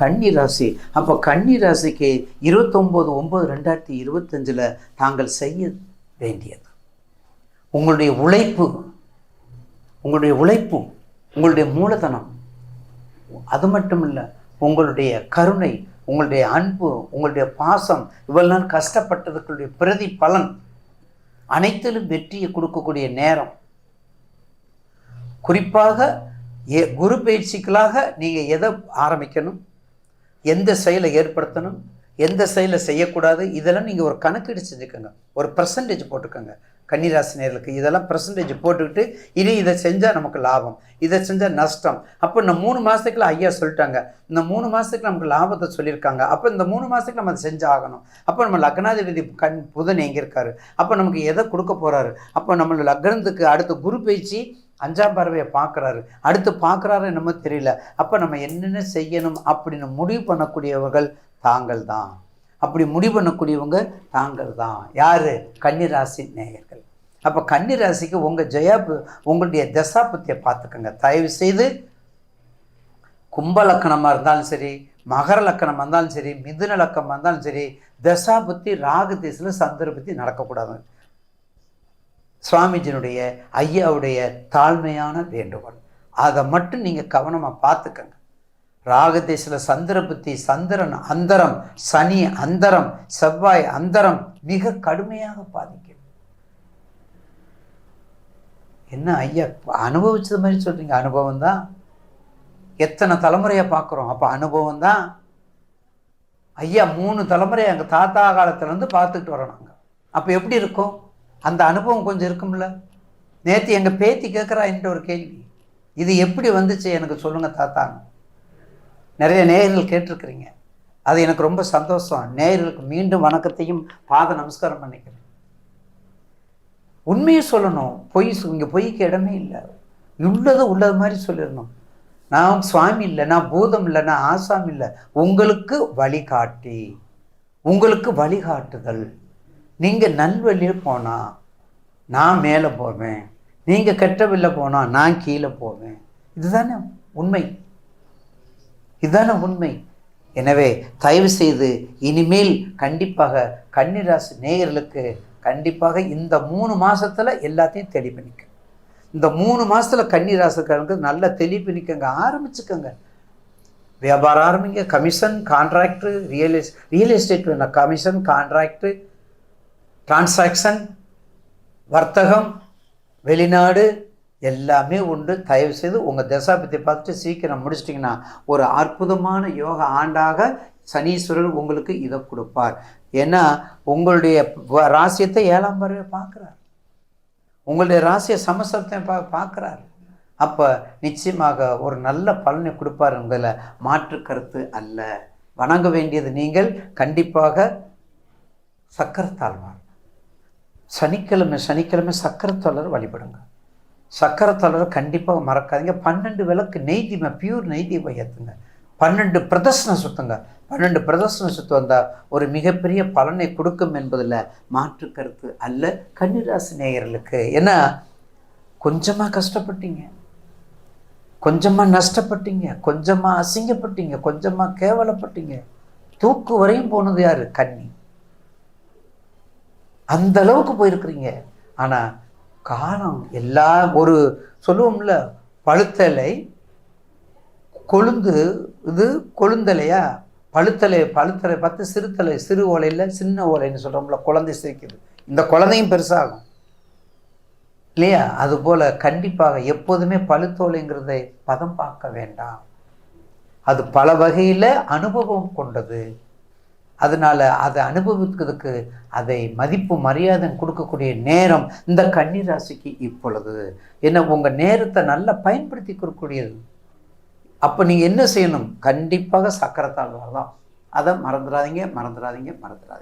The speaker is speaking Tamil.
கன்னி ராசி அப்போ கன்னி ராசிக்கு இருபத்தொம்போது ஒம்பது ரெண்டாயிரத்தி இருபத்தஞ்சில் தாங்கள் செய்ய வேண்டியது. உங்களுடைய உழைப்பு உங்களுடைய உழைப்பு உங்களுடைய மூலதனம் அது மட்டும் இல்லை உங்களுடைய கருணை உங்களுடைய அன்பு உங்களுடைய பாசம் இவெல்லாம் கஷ்டப்பட்டதுக்குடைய பிரதி பலன் அனைத்திலும் வெற்றியை கொடுக்கக்கூடிய நேரம். குறிப்பாக ஏ குரு பயிற்சிகளாக நீங்கள் எதை ஆரம்பிக்கணும்? எந்த செயலை ஏற்படுத்தணும் எந்த செயலை செய்யக்கூடாது இதெல்லாம் நீங்கள் ஒரு கணக்கீடு செஞ்சுக்கோங்க. ஒரு பர்சன்டேஜ் போட்டுக்கோங்க. கன்னிராசினியர்களுக்கு இதெல்லாம் பர்சன்டேஜ் போட்டுக்கிட்டு இனி இதை செஞ்சால் நமக்கு லாபம். இதை செஞ்சால் நஷ்டம். அப்போ இந்த மூணு மாதத்துக்குள்ள ஐயா சொல்லிட்டாங்க. இந்த மூணு மாதத்துக்கு நமக்கு லாபத்தை சொல்லியிருக்காங்க. அப்போ இந்த மூணு மாதத்துக்கு நம்ம அதை செஞ்சு ஆகணும் அப்போ நம்ம லக்னாதிபதி கண் புதன் எங்கே இருக்காரு அப்போ நமக்கு எதை கொடுக்க போகிறாரு அப்போ நம்ம லக்னத்துக்கு அடுத்த குரு பயிற்சி அஞ்சாம் பறவையை பார்க்குறாரு. அடுத்து பார்க்குறாரு என்னமோ தெரியல. அப்போ நம்ம என்னென்ன செய்யணும் அப்படின்னு முடிவு பண்ணக்கூடியவர்கள் தாங்கள் தான் அப்படி முடிவு பண்ணக்கூடியவங்க தாங்கள் தான் யார்? கன்னிராசி நேயர்கள். அப்போ கன்னிராசிக்கு உங்கள் ஜெயா உங்களுடைய தசாபத்தியை பார்த்துக்கோங்க. தயவு செய்து கும்ப லக்கணமாக இருந்தாலும் சரி மகர லக்கணமாக இருந்தாலும் சரி மிதுன லக்கணமாக இருந்தாலும் சரி தசாபுத்தி ராகு திசையில் சந்தர்ப்பத்தி நடக்கக்கூடாது. சுவாமிஜினுடைய ஐயாவுடைய தாழ்மையான வேண்டுகோள். அதை மட்டும் நீங்கள் கவனமாக பார்த்துக்கங்க. ராகதேசில் சந்திரபுத்தி சந்திரன் அந்தரம் சனி அந்தரம் செவ்வாய் அந்தரம் மிக கடுமையாக பாதிக்கும் என்ன ஐயா அனுபவிச்சது மாதிரி சொல்கிறீங்க அனுபவம் தான். எத்தனை தலைமுறையை பார்க்குறோம். அப்போ அனுபவம் தான். ஐயா மூணு தலைமுறை எங்கள் தாத்தா காலத்துலேருந்து பார்த்துக்கிட்டு வரோம் நாங்கள் அப்போ எப்படி இருக்கும்? அந்த அனுபவம் கொஞ்சம் இருக்கும்ல. நேற்று எங்கள் பேத்தி கேட்குறா என்கிட்ட ஒரு கேள்வி. இது எப்படி வந்துச்சு? எனக்கு சொல்லுங்கள் தாத்தா. நிறைய நேயர்கள் கேட்டிருக்கிறீங்க. அது எனக்கு ரொம்ப சந்தோஷம். நேயர்களுக்கு மீண்டும் வணக்கத்தையும் பாத நமஸ்காரம் பண்ணிக்கிறேன். உண்மையை சொல்லணும். பொய் இங்கே பொய்க்கு இடமே இல்லை. உள்ளதை உள்ளது மாதிரி சொல்லிடணும். நான் சுவாமி இல்லை நான் பூதம் இல்லை நான் ஆசாம் இல்லை. உங்களுக்கு வழிகாட்டி. உங்களுக்கு வழிகாட்டுதல். நீங்கள் நல்வழியில் போனால் நான் மேலே போவேன். நீங்கள் கெட்டவில்லை போனால் நான் கீழே போவேன். இதுதானே உண்மை. இதுதானே உண்மை. எனவே தயவு செய்து இனிமேல் கண்டிப்பாக கன்னிராசி நேயர்களுக்கு கண்டிப்பாக இந்த மூணு மாதத்தில் எல்லாத்தையும் தெளிவு நிற்கும் இந்த மூணு மாசத்துல கன்னிராசிக்காரங்களுக்கு நல்ல தெளிவு நிற்கங்க ஆரம்பிச்சுக்கோங்க. வியாபாரம் ஆரம்பிங்க. கமிஷன் கான்ட்ராக்டு ரியல் எஸ் ரியல் எஸ்டேட் வேணும். கமிஷன் கான்ட்ராக்டு டிரான்சாக்ஷன் வர்த்தகம் வெளிநாடு எல்லாமே உண்டு. தயவு செய்து உங்கள் தசாபத்தை பார்த்துட்டு சீக்கிரம் முடிச்சிட்டிங்கன்னா ஒரு அற்புதமான யோக ஆண்டாக சனீஸ்வரர் உங்களுக்கு இதை கொடுப்பார். ஏன்னா உங்களுடைய ராசியத்தை ஏழாம் பறவை பார்க்குறார். உங்களுடைய ராசிய சமசத்தை பா பார்க்குறார். அப்போ நிச்சயமாக ஒரு நல்ல பலனை கொடுப்பாருங்கிறதுல மாற்று கருத்து அல்ல. வணங்க வேண்டியது நீங்கள் கண்டிப்பாக சக்கரத்தாழ்வார். சனிக்கிழமை சனிக்கிழமை சக்கரத்தொழர் வழிபடுங்க. சக்கரத்தொழரை கண்டிப்பாக மறக்காதீங்க. பன்னெண்டு விளக்கு நெய் தீபம் பியூர் நெய் தீபம் ஏற்றுங்க பன்னெண்டு பிரதர்ஷனம் சுத்துங்க. பன்னெண்டு பிரதர்சனம் சுத்து வந்தால் ஒரு மிகப்பெரிய பலனை கொடுக்கும் என்பதில் மாற்று கருத்து அல்ல கன்னிராசி நேயர்களுக்கு. ஏன்னா கொஞ்சமாக கஷ்டப்பட்டீங்க. கொஞ்சமாக நஷ்டப்பட்டீங்க. கொஞ்சமாக அசிங்கப்பட்டீங்க. கொஞ்சமாக கேவலப்பட்டீங்க. தூக்கு வரையும் போனது யாரு? கன்னி. அந்த அளவுக்கு போயிருக்கிறீங்க. ஆனால் காலம் எல்லா ஒரு சொல்லுவோம்ல பழுத்தலை கொழுந்து இது கொழுந்தலையா? பழுத்தலை பழுத்தலை பார்த்து சிறுத்தலை சிறு ஓலையில் சின்ன ஓலைன்னு சொல்கிறோம்ல குழந்தை சிரிக்குது. இந்த குழந்தையும் பெருசாகும். இல்லையா? அதுபோல் கண்டிப்பாக எப்போதுமே பழுத்தோலைங்கிறதை பதம் பார்க்க வேண்டாம். அது பல வகையில் அனுபவம் கொண்டது. அதனால் அதை அனுபவிக்கிறதுக்கு அதை மதிப்பு மரியாதை கொடுக்கக்கூடிய நேரம் இந்த கன்னிராசிக்கு இப்பொழுது. என்ன உங்கள் நேரத்தை நல்லா பயன்படுத்தி கொடுக்கக்கூடியது. அப்போ நீங்கள் என்ன செய்யணும்? கண்டிப்பாக சக்கரத்தாழ்வார் தான் அதை மறந்துடாதீங்க மறந்துடாதீங்க மறந்துடாதீங்க.